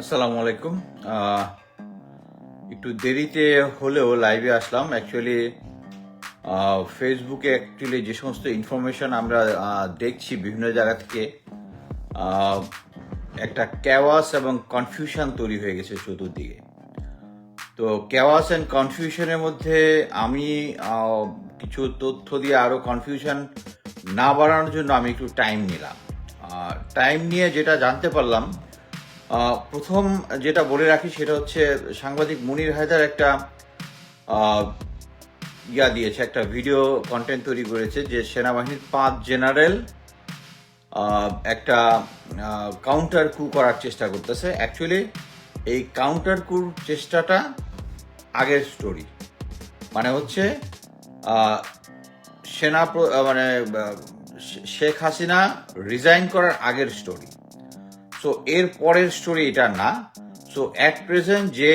আসসালামু আলাইকুম। একটু দেরিতে হলেও লাইভে আসলাম। অ্যাকচুয়ালি ফেসবুকে অ্যাকচুয়ালি যে সমস্ত ইনফরমেশন আমরা দেখছি বিভিন্ন জায়গা থেকে একটা ক্যাওয়াস এবং কনফিউশন তৈরি হয়ে গেছে চতুর্দিকে। তো ক্যাওয়াস অ্যান্ড কনফিউশনের মধ্যে আমি কিছু তথ্য দিয়ে আরও কনফিউশন না বাড়ানোর জন্য আমি একটু টাইম নিলাম। টাইম নিয়ে যেটা জানতে পারলাম প্রথম যেটা বলে রাখি সেটা হচ্ছে সাংবাদিক মুনির হায়দার একটা ইয়া দিয়েছে, একটা ভিডিও কন্টেন্ট তৈরি করেছে যে সেনাবাহিনীর পাঁচ জেনারেল একটা কাউন্টার কু করার চেষ্টা করতেছে। অ্যাকচুয়ালি এই কাউন্টার কুর চেষ্টাটা আগের স্টোরি মানে হচ্ছে সেনা মানে শেখ হাসিনা রিজাইন করার আগের স্টোরি সো এর পরের স্টোরি এটা না। সো অ্যাট প্রেজেন্ট যে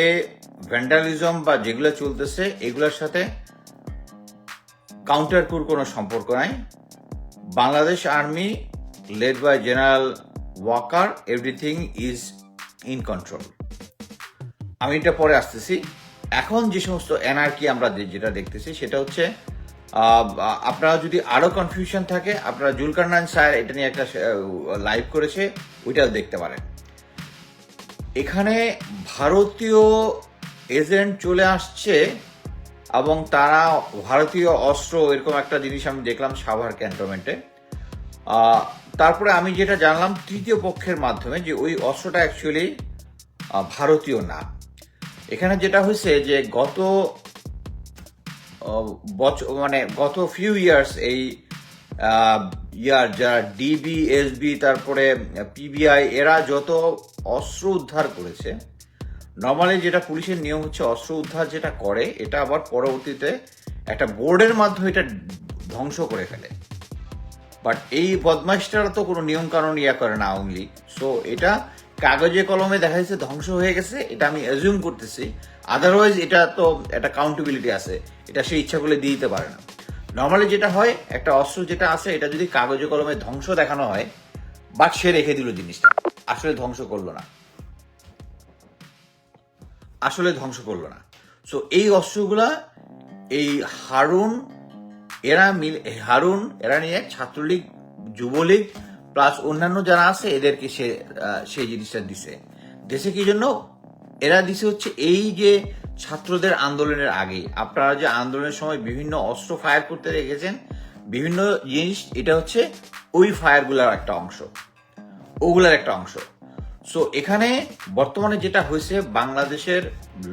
ভ্যান্ডালিজম বা যেগুলো চলতেছে, এগুলোর সাথে কাউন্টার কুর কোনো সম্পর্ক নাই। Bangladesh army led by general Waker everything is in control আমি এটা পরে আসতেছি। এখন যে সমস্ত এনআরকি আমরা যেটা দেখতেছি, সেটা হচ্ছে আপনারা যদি আরও কনফিউশন থাকে, আপনারা জুলকার নাইন স্যার এটা নিয়ে একটা লাইভ করেছে, ওইটাও দেখতে পারেন। এখানে ভারতীয় এজেন্ট চলে আসছে এবং তারা ভারতীয় অস্ত্র, এরকম একটা জিনিস আমি দেখলাম সাভার ক্যান্টনমেন্টে। তারপরে আমি যেটা জানলাম তৃতীয় পক্ষের মাধ্যমে যে ওই অস্ত্রটা অ্যাকচুয়ালি ভারতীয় না। এখানে যেটা হয়েছে যে গত বছর মানে গত ফিউ ইয়ার্স এই ইয়ার যারা ডিবি এসবি তারপরে পিবিআই এরা যত অস্ত্র উদ্ধার করেছে নর্মালি যেটা পুলিশের নিয়ম হচ্ছে অস্ত্র উদ্ধার যেটা করে, এটা আবার পরবর্তীতে একটা বোর্ডের মাধ্যমে এটা ধ্বংস করে ফেলে। বাট এই বদমাইশটারা তো কোনো নিয়ম কানুন ইয়া করে না লীগ সো এটা কাগজে কলমে দেখা যাচ্ছে ধ্বংস হয়ে গেছে, এটা আমি অ্যাজিউম করতেছি। আদারওয়াইজ এটা তো একটা কাউন্টেবিলিটি আছে, এটা সে ইচ্ছা করলে দিয়ে দিতে পারে না। নর্মালি যেটা হয়, একটা অস্ত্র যেটা আছে, এটা যদি কাগজে কলমে ধ্বংস দেখানো হয় বাট সে রেখে দিল জিনিসটা, আসলে ধ্বংস করল না। আসলে ধ্বংস করল না। সো এই অস্ত্রগুলা, এই হারুন, এরা মিল হারুন, এরা নিয়ে ছাত্রলীগ, যুবলীগ প্লাস অন্যান্য যারা আছে, এদেরকে সে সেই জিনিসটা দিছে। দেশে কি জন্য? এরা দিছে হচ্ছে এই যে ছাত্রদের আন্দোলনের আগে। আপনারা যে আন্দোলনের সময় বিভিন্ন অস্ত্র ফায়ার করতে দেখেছেন, বিভিন্ন জিনিস, এটা হচ্ছে ওই ফায়ারগুলোর একটা অংশ। ওগুলার একটা অংশ। সো এখানে বর্তমানে যেটা হয়েছে, বাংলাদেশের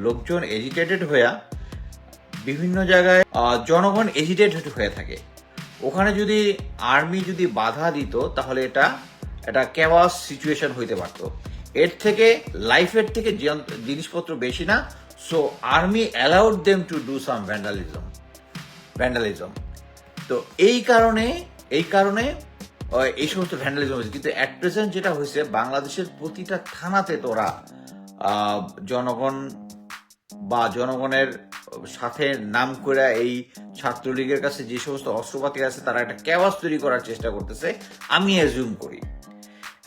লোকজন এজিটেটেড হয়ে বিভিন্ন জায়গায় জনগণ এজিটেটেড হয়ে থাকে। ওখানে যদি আর্মি যদি বাধা দিত, তাহলে এটা একটা ক্যাওয়াস সিচুয়েশন হইতে পারত। এর থেকে লাইফের থেকে জিনিসপত্র বেশি না। So army allowed them to do some vandalism vandalism তো এই কারণে এই কারণে এই সমস্ত ভ্যান্ডালিজম হয়েছে। কিন্তু অ্যাট প্রেজেন্ট যেটা হয়েছে, বাংলাদেশের প্রতিটা থানাতে তোরা জনগণ বা জনগণের সাথে নাম করে এই ছাত্রলীগের কাছে যে সমস্ত অস্ত্রপাতি আছে, তারা একটা ক্যাওয়াস তৈরি করার চেষ্টা করতেছে, আমি অ্যাজিউম করি।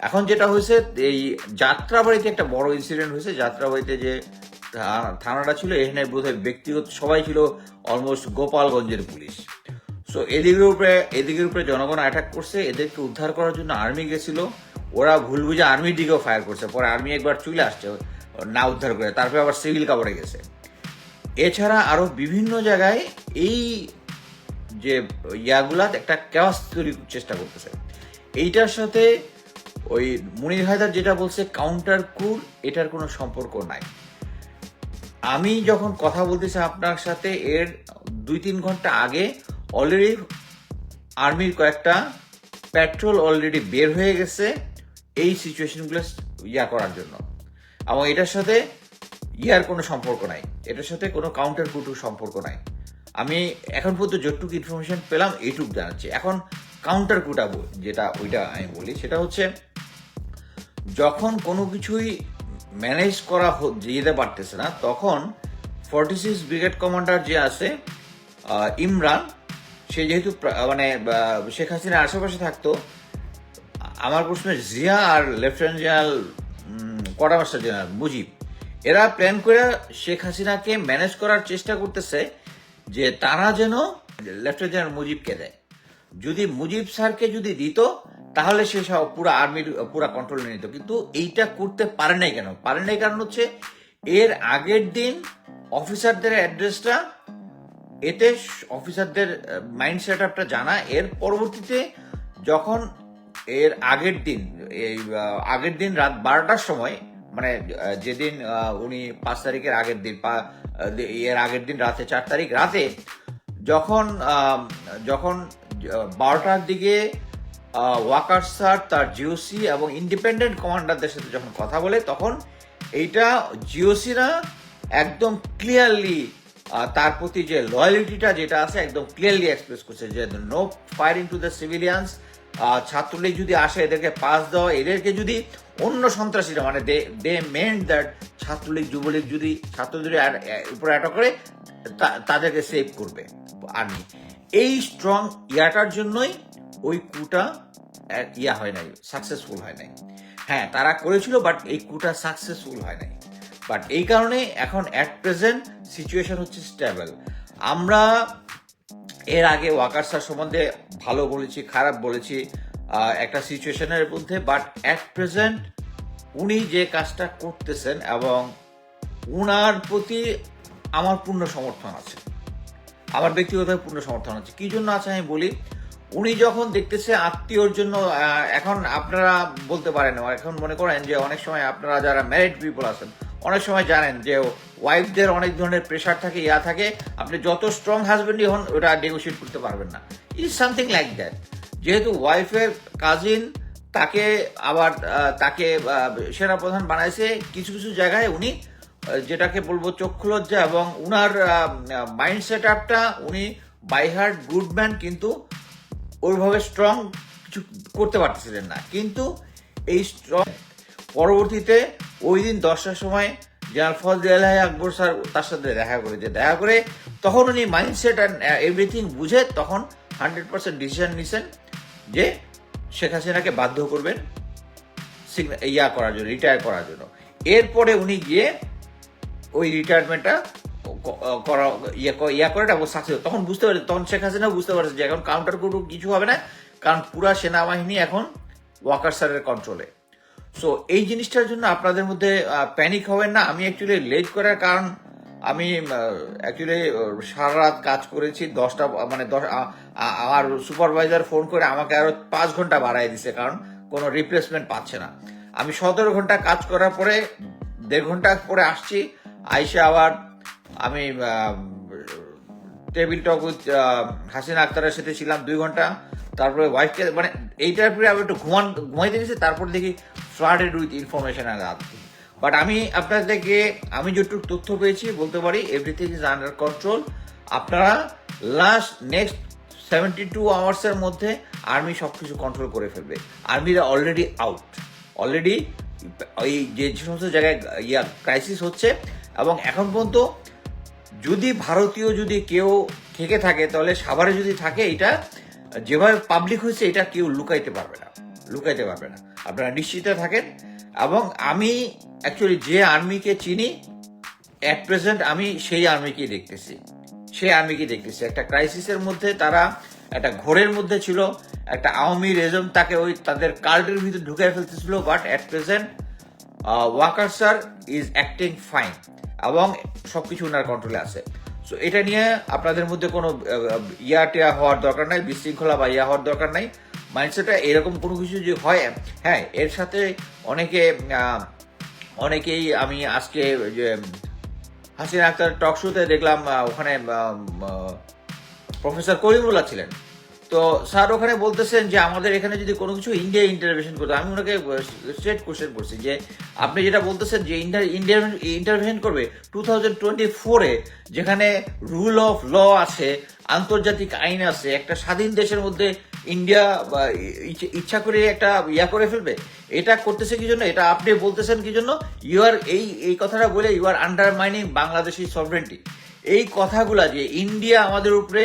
এখন যেটা হয়েছে, এই যাত্রাবাড়িতে একটা বড় ইনসিডেন্ট হয়েছে। যাত্রাবাড়িতে যে থানাটা ছিল, এখানে বোধহয় ব্যক্তিগত সবাই ছিল অলমোস্ট গোপালগঞ্জের পুলিশ। সো এদিকের উপরে এদিকের উপরে জনগণ অ্যাটাক করছে, এদেরকে উদ্ধার করার জন্য আর্মি গেছিল। ওরা ভুল বুঝে আর্মির দিকেও ফায়ার করছে। পরে আর্মি একবার চলে আসছে। না উদ্ধার করে, তারপরে আবার সিভিল কাপড়ে গেছে। এছাড়া আরও বিভিন্ন জায়গায় এই যে ইয়াগুলা একটা ক্যাওয়াস তৈরির চেষ্টা করতেছে। এইটার সাথে ওই মুনির হায়দার যেটা বলছে কাউন্টার কুর এটার কোনো সম্পর্ক নাই। আমি যখন কথা বলতেছি আপনার সাথে, এর দুই তিন ঘণ্টা আগে অলরেডি আর্মির কয়েকটা পেট্রোল অলরেডি বের হয়ে গেছে এই সিচুয়েশনগুলো ইয়া করার জন্য। এবং এটার সাথে ইয়ার কোনো সম্পর্ক নাই। এটার সাথে কোনো কাউন্টার কুটুর সম্পর্ক নাই। আমি এখন পর্যন্ত যতটুকু ইনফরমেশন পেলাম, এইটুকু জানাচ্ছি। এখন কাউন্টার কুটা যেটা ওইটা আমি বলি, সেটা হচ্ছে যখন কোনো কিছুই ম্যানেজ করা যেতে পারতেছে না, তখন ফর্টি সিক্স ব্রিগেড কমান্ডার যে আছে ইমরান, সে যেহেতু মানে শেখ হাসিনার আশেপাশে থাকতো, আমার প্রশ্ন জিয়া আর lieutenant general um, quarter general? Mujib এরা প্ল্যান করে শেখ হাসিনাকে ম্যানেজ করার চেষ্টা করতেছে যে তারা যেন লেফটেন্যান্ট জেনারেল মুজিবকে দেয়। যদি মুজিব স্যারকে যদি দিত তাহলে সে সব পুরো আর্মির পুরো কন্ট্রোল নিয়ে নিত। কিন্তু এইটা করতে পারে নাই কেন? পারে নাই কারণ হচ্ছে এর আগের দিন অফিসারদের অ্যাড্রেসটা এতে অফিসারদের মাইন্ড সেট আপটা জানা। এর পরবর্তীতে যখন এর আগের দিন এই আগের দিন রাত বারোটার সময় মানে যেদিন উনি পাঁচ তারিখের আগের দিন এর আগের দিন রাতে, চার তারিখ রাতে, যখন যখন বারোটার দিকে ওয়াকার তার জিওসি এবং ইন্ডিপেন্ডেন্ট কমান্ডারদের সাথে যখন কথা বলে, তখন এইটা জিওসিরা একদম ক্লিয়ারলি তার প্রতি যে লয়ালিটিটা যেটা আছে, একদম ক্লিয়ারলি এক্সপ্রেস করছে যে no firing to the civilians Chhatra League যদি আসে, এদেরকে পাস দেওয়া, এদেরকে যদি অন্য সন্ত্রাসীরা মানে they they meant that Chhatra League, Jubo League যদি, ছাত্রদের উপরে অ্যাটাক করে তাদেরকে সেভ করবে আর্মি এই স্ট্রং ইয়াটার জন্যই ওই কুটা ইয়া হয় নাই সাকসেসফুল হয় নাই। হ্যাঁ তারা করেছিল বাট এই কুটা সাকসেসফুল হয় নাই। বাট এই কারণে এখন অ্যাট প্রেজেন্ট সিচুয়েশন হচ্ছে স্টেবল আমরা এর আগে ওয়াকারসার সম্বন্ধে ভালো বলেছি, খারাপ বলেছি একটা সিচুয়েশনের মধ্যে বাট অ্যাট প্রেজেন্ট উনি যে কাজটা করতেছেন এবং উনার প্রতি আমার পূর্ণ সমর্থন আছে। আমার ব্যক্তিগতভাবে পূর্ণ সমর্থন আছে। কি জন্য আছে আমি বলি, উনি যখন দেখতেছে আত্মীয়র জন্য এখন আপনারা বলতে পারেন এখন মনে করেন যে অনেক সময় আপনারা যারা ম্যারিড পিপল আছেন, অনেক সময় জানেন যে ওয়াইফদের অনেক ধরনের প্রেশার থাকে, ইয়া থাকে, আপনি যত স্ট্রং হাজবেন্ডই হন, ওটা নেগোসিয়েট করতে পারবেন না। ইজ সামথিং লাইক দ্যাট যেহেতু ওয়াইফের কাজিন তাকে আবার তাকে সেনাপ্রধান বানাইছে, কিছু কিছু জায়গায় উনি যেটাকে বলব চক্ষু লজ্জা এবং উনার মাইন্ড সেট আপটা উনি বাই হার্ট গুড ম্যান কিন্তু ওইভাবে স্ট্রং কিছু করতে পারতেছিলেন না। কিন্তু এই স্ট্রং পরবর্তীতে ওই দিন দশটার সময় জেনারেল ফজল এলাহি আকবর স্যার তার সাথে দেখা করেছে দেখা করে তখন উনি মাইন্ডসেট অ্যান্ড এভরিথিং বুঝে তখন হান্ড্রেড পার্সেন্ট ডিসিশন নিছেন। যে শেখ হাসিনাকে বাধ্য করবেন ইয়া করার জন্য রিটায়ার করার জন্য। এরপরে উনি গিয়ে ওই রিটায়ারমেন্টটা করা, ইয়া ইয়া করে এবং সাকসেস তখন বুঝতে পারে তখন শেখ হাসিনা বুঝতে পারছে যে এখন কাউন্টার কোনো কিছু হবে না, কারণ পুরা সেনাবাহিনী এখন ওয়াকার স্যারের কন্ট্রোলে সো এই জিনিসটার জন্য আপনাদের মধ্যে প্যানিক হবেন না। আমি অ্যাকচুয়ালি লেট করার কারণ আমি অ্যাকচুয়ালি সারা রাত কাজ করেছি, দশটা মানে দশ আমার সুপারভাইজার ফোন করে আমাকে আরও পাঁচ ঘণ্টা বাড়াই দিছে, কারণ কোনো রিপ্লেসমেন্ট পাচ্ছে না। আমি সতেরো ঘণ্টা কাজ করার পরে, দেড় ঘণ্টা পরে আসছি, আইসে আবার আমি টেবিল টক উইথ হাসিনা আক্তারের সাথে ছিলাম দুই ঘণ্টা, তারপরে ওয়াইফকে মানে এইটার পরে আমি একটু ঘুমান, ঘুমাইতে গেছি, তারপর দেখি ফ্লাডেড উইথ ইনফরমেশন রাত বাট আমি আপনাদেরকে, আমি যেটুকু তথ্য পেয়েছি, বলতে পারি এভরিথিং ইজ আন্ডার কন্ট্রোল আপনারা লাস্ট নেক্সট সেভেন্টি টু আওয়ার্সের মধ্যে আর্মি সব কিছু কন্ট্রোল করে ফেলবে। আর্মিরা অলরেডি আউট অলরেডি ওই যে সমস্ত জায়গায় ইয়া ক্রাইসিস হচ্ছে, এবং এখন পর্যন্ত যদি ভারতীয় যদি কেউ থেকে থাকে, তাহলে সাভারে যদি থাকে, এটা যেভাবে পাবলিক হয়েছে, এটা কেউ লুকাইতে পারবে না। লুকাইতে পারবে না। আপনারা নিশ্চিত থাকেন। এবং আমি অ্যাকচুয়ালি যে আর্মিকে চিনি অ্যাট প্রেজেন্ট আমি সেই আর্মিকেই দেখতেছি। সেই আর্মিকে দেখতেছি। একটা ক্রাইসিসের মধ্যে তারা, একটা ঘোরের মধ্যে ছিল, একটা আওয়ামী রেজম তাকে ওই তাদের কাল্টের ভিতরে ঢুকে ফেলতেছিল but at present Waker sir is acting fine এবং সবকিছু ওনার কন্ট্রোলে আছে। সো এটা নিয়ে আপনাদের মধ্যে কোনো ইয়া টিয়া হওয়ার দরকার নাই, বিশৃঙ্খলা বা ইয়া হওয়ার দরকার নাই। মাইন্ডসেটটা এরকম কোনো কিছু যে হয় হ্যাঁ এর সাথে অনেকে অনেকেই আমি আজকে, যে, হাসিনা আক্তার টক শোতে দেখলাম ওখানে প্রফেসর করিমুল্লাহ ছিলেন। তো স্যার ওখানে বলতেছেন যে, আমাদের এখানে যদি কোনো কিছু ইন্ডিয়া ইন্টারভেনশন করতো, আমি ওনাকে স্ট্রেট কোশ্চেন করছি যে, আপনি যেটা বলতেছেন যে ইন্ডিয়া ইন্টারভেনশন করবে টু থাউজেন্ড টোয়েন্টি ফোরে যেখানে রুল অফ ল আছে, আন্তর্জাতিক আইন আছে, একটা স্বাধীন দেশের মধ্যে ইন্ডিয়া ইচ্ছে- করে একটা ইয়া করে ফেলবে, এটা করতেছে কি জন্য? এটা আপনি বলতেছেন কি জন্য? ইউ আর এই এই কথাটা বলে you are undermining Bangladeshi sovereignty এই কথাগুলা যে ইন্ডিয়া আমাদের উপরে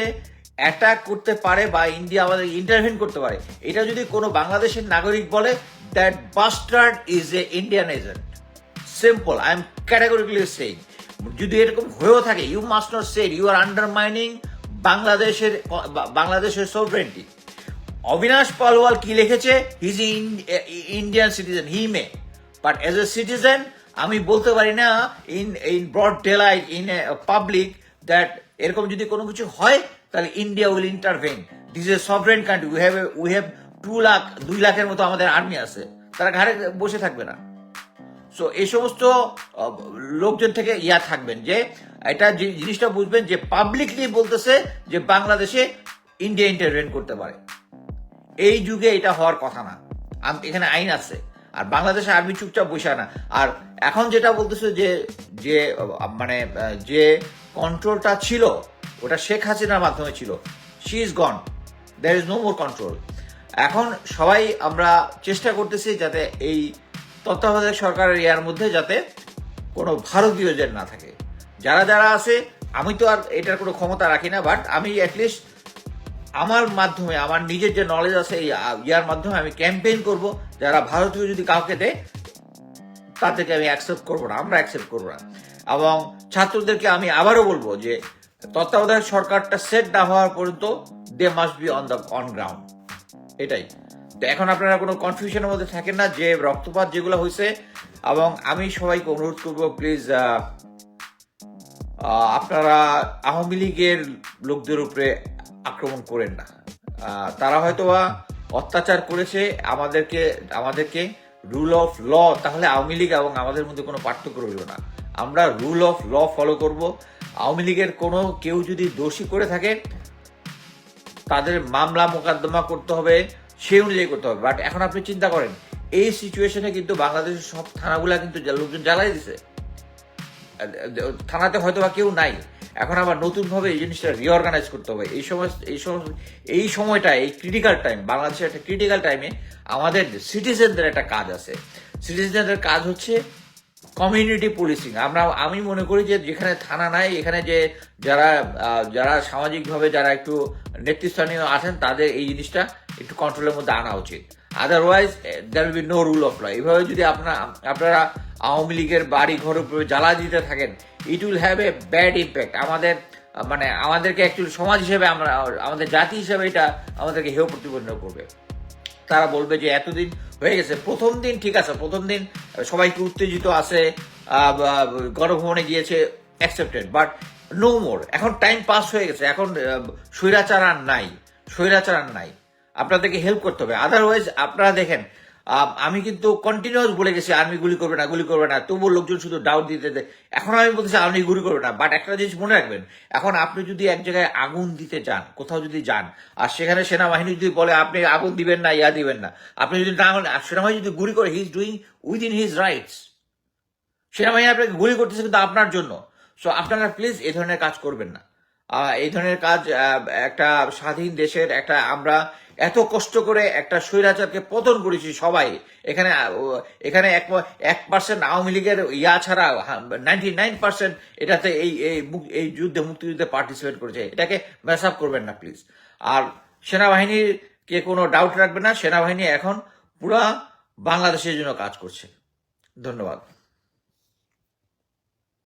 অ্যাটাক করতে পারে বা ইন্ডিয়া আমাদের ইন্টারভেন করতে পারে, এটা যদি কোনো বাংলাদেশের নাগরিক বলে that bastard is a Indian agent simple I am categorically saying যদি এরকম হয়েও থাকে you must not say you are undermining বাংলাদেশের বাংলাদেশের সভরেন্টি অবিনাশ পালওয়াল কি লিখেছে? His Indian citizen he may but as a citizen আমি বলতে পারি না in in broad daylight in a public that এরকম যদি কোনো কিছু হয়, তাহলে India will intervene this a sovereign country we have we have two lakh দুই লাখের মতো আমাদের আর্মি আছে। তারা ঘাড়ে বসে থাকবে না। সো এই সমস্ত লোকজন থেকে ইয়া থাকবেন যে, এটা যে- জিনিসটা বুঝবেন যে পাবলিকলি বলতেছে যে বাংলাদেশে ইন্ডিয়া ইন্টারভেন করতে পারে। এই যুগে এটা হওয়ার কথা না। এখানে আইন আছে। আর বাংলাদেশে আর্মি চুপচাপ বসে না। আর এখন যেটা বলতেছে যে যে মানে যে কন্ট্রোলটা ছিল, ওটা শেখ হাসিনার মাধ্যমে ছিল। She is gone there is no more control এখন সবাই আমরা চেষ্টা করতেছি যাতে এই তত্ত্বাবধায়ক সরকারের ইয়ার মধ্যে যাতে কোনো ভারতীয় যেন না থাকে। যারা যারা আছে, আমি তো আর এটার কোনো ক্ষমতা রাখি না বাট আমি অ্যাটলিস্ট আমার মাধ্যমে, আমার নিজের যে নলেজ আছে এই ইয়ার মাধ্যমে আমি ক্যাম্পেইন করব। যারা ভারতীয় যদি কাউকে দেয়, তাদেরকে আমি অ্যাকসেপ্ট করব না, আমরা অ্যাকসেপ্ট করব না। এবং ছাত্রদেরকে আমি আবারও বলব যে, তত্ত্বাবধায়ক সরকারটা সেট না হওয়ার পর্যন্ত they must be on the on ground এটাই। তো এখন আপনারা কোনো কনফিউশনের মধ্যে থাকেন না, যে রক্তপাত যেগুলো হয়েছে। এবং আমি সবাইকে অনুরোধ করব প্লিজ আপনারা আওয়ামী লীগের লোকদের উপরে আক্রমণ করেন না। তারা হয়তোবা অত্যাচার করেছে আমাদেরকে আমাদেরকে রুল অফ ল তাহলে আওয়ামী লীগ এবং আমাদের মধ্যে কোনো পার্থক্য রইল না। আমরা রুল অফ ল ফলো করব। আওয়ামী লীগের কোনো কেউ যদি দোষী করে থাকে, তাদের মামলা মোকদ্দমা করতে হবে সেই অনুযায়ী করতে হবে। বাট এখন আপনি চিন্তা করেন, এই সিচুয়েশনে কিন্তু বাংলাদেশের সব থানাগুলা কিন্তু লোকজন জ্বালাই দিছে। থানাতে হয়তো বা কেউ নাই। এখন আবার নতুন ভাবে এই জিনিসটা রিঅর্গানাইজ করতে হবে। এই সময় এই সময় এই সময়টা, এই ক্রিটিক্যাল টাইম বাংলাদেশের একটা ক্রিটিক্যাল টাইমে আমাদের সিটিজেনদের একটা কাজ আছে। সিটিজেনদের কাজ হচ্ছে কমিউনিটি পুলিশিং আমরা, আমি মনে করি যে যেখানে থানা নাই, এখানে যে যারা যারা সামাজিকভাবে যারা একটু নেতৃস্থানীয় আছেন, তাদের এই জিনিসটা একটু কন্ট্রোলের মধ্যে আনা উচিত। Otherwise there will be no rule of law এইভাবে যদি আপনার, আপনারা আওয়ামী লীগের বাড়ি ঘর উপরে জ্বালা দিতে থাকেন it will have a bad impact আমাদের মানে আমাদেরকে অ্যাকচুয়ালি সমাজ হিসেবে আমরা, আমাদের জাতি হিসেবে এটা আমাদেরকে হেয় প্রতিপন্ন করবে। তারা বলবে যে এতদিন হয়ে গেছে, প্রথম দিন ঠিক আছে, প্রথম দিন সবাইকে উত্তেজিত আছে গণভবনে গিয়েছে অ্যাকসেপ্টেড বাট নো মোর এখন টাইম পাস হয়ে গেছে, এখন স্বৈরাচার আর নাই, স্বৈরাচার আর নাই। আপনাদেরকে হেল্প করতে হবে। আদারওয়াইজ আপনারা দেখেন আমি কিন্তু কন্টিনিউয়াস বলে গেছি আর্মি গুলি করবে না, গুলি করবে না। তবুও লোকজন শুধু ডাউট দিতে এখন আমি বলতেছি আর্মি গুলি করবে না বাট একটা জিনিস মনে রাখবেন, এখন আপনি যদি এক জায়গায় আগুন দিতে যান, কোথাও যদি যান, আর সেখানে সেনাবাহিনী যদি বলে, আপনি আগুন দিবেন না, ইয়া দিবেন না। আপনি যদি না হলে সেনাবাহিনী যদি গুলি করে he is doing within his rights সেনাবাহিনী আপনাকে গুলি করতেছে কিন্তু আপনার জন্য। সো আপনারা প্লিজ এই ধরনের কাজ করবেন না। এই ধরনের কাজ একটা স্বাধীন দেশের একটা আমরা এত কষ্ট করে একটা স্বৈরাচারকে পতন করেছি সবাই। এখানে এখানে এক এক পার্সেন্ট আওয়ামী লীগের ইয়া ছাড়া নাইনটি নাইন পার্সেন্ট এটাতে এই এই যুদ্ধে, মুক্তিযুদ্ধে পার্টিসিপেট করেছে। এটাকে মেস আপ করবেন না প্লিজ আর সেনাবাহিনীর কে কোনো ডাউট রাখবে না, সেনাবাহিনী এখন পুরা বাংলাদেশের জন্য কাজ করছে। ধন্যবাদ।